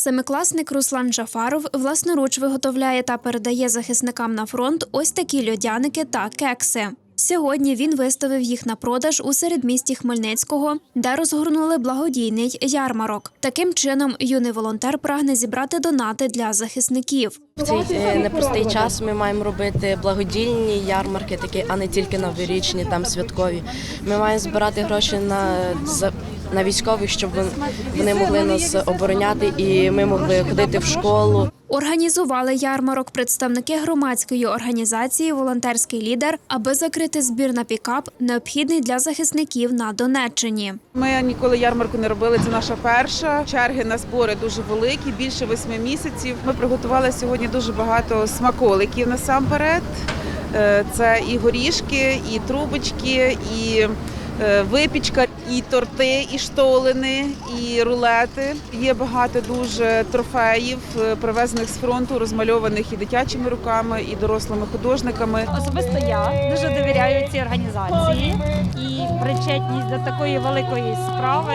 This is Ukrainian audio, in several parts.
Семикласник Руслан Джафаров власноруч виготовляє та передає захисникам на фронт ось такі льодяники та кекси. Сьогодні він виставив їх на продаж у середмісті Хмельницького, де розгорнули благодійний ярмарок. Таким чином, юний волонтер прагне зібрати донати для захисників. Цей е, непростий час ми маємо робити благодійні ярмарки, такі, а не тільки новорічні, там святкові. Ми маємо збирати гроші на, на військових, щоб вони могли нас обороняти і ми могли ходити в школу. Організували ярмарок представники громадської організації Волонтерський лідер, аби закрити збір на пікап, необхідний для захисників на Донеччині. Ми ніколи ярмарку не робили. Це наша перша. Черги на збори дуже великі, більше восьми місяців. Ми приготували сьогодні дуже багато смаколиків насамперед. Е, Це і горішки, і трубочки, і випічка, і торти, і штолини, і рулети. Є багато дуже трофеїв, е, привезених з фронту, розмальованих і дитячими руками, і дорослими художниками. Особисто я дуже довіряю цій організації і причетність до такої великої справи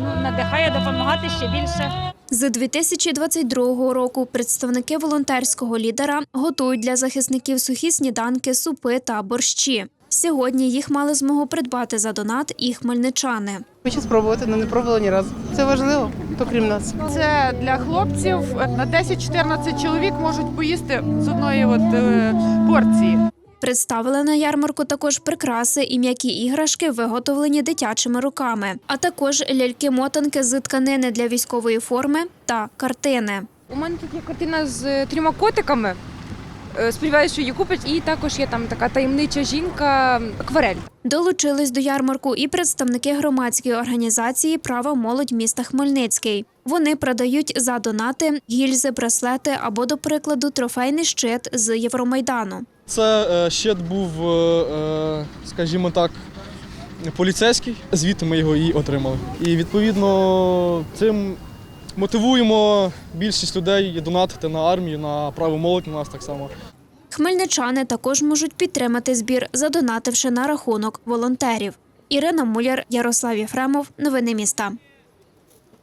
ну, надихає допомагати ще більше. З 2022 року представники волонтерського лідера готують для захисників сухі сніданки, супи та борщі. Сьогодні їх мали змогу придбати за донат і хмельничани. Хочу спробувати, але не пробувала ні разу. Це важливо, то крім нас. Це для хлопців на 10-14 чоловік можуть поїсти з одної от, е, порції. Представили на ярмарку також прикраси і м'які іграшки, виготовлені дитячими руками, а також ляльки-мотанки з тканини для військової форми та картини. У мене тут є картина з трьома котиками. Е, Сподіваюся, що її купять. І також є там така таємнича жінка акварель. Долучились до ярмарку і представники громадської організації Права молодь міста Хмельницький. Вони продають за донати гільзи, браслети або, до прикладу, трофейний щит з Євромайдану. Це е, щит був, е, скажімо так, поліцейський. Звідти ми його і отримали. І відповідно цим мотивуємо більшість людей донатити на армію, на право молодь у нас так само. Хмельничани також можуть підтримати збір, задонативши на рахунок волонтерів. Ірина Муляр, Ярослав Єфремов. Новини міста.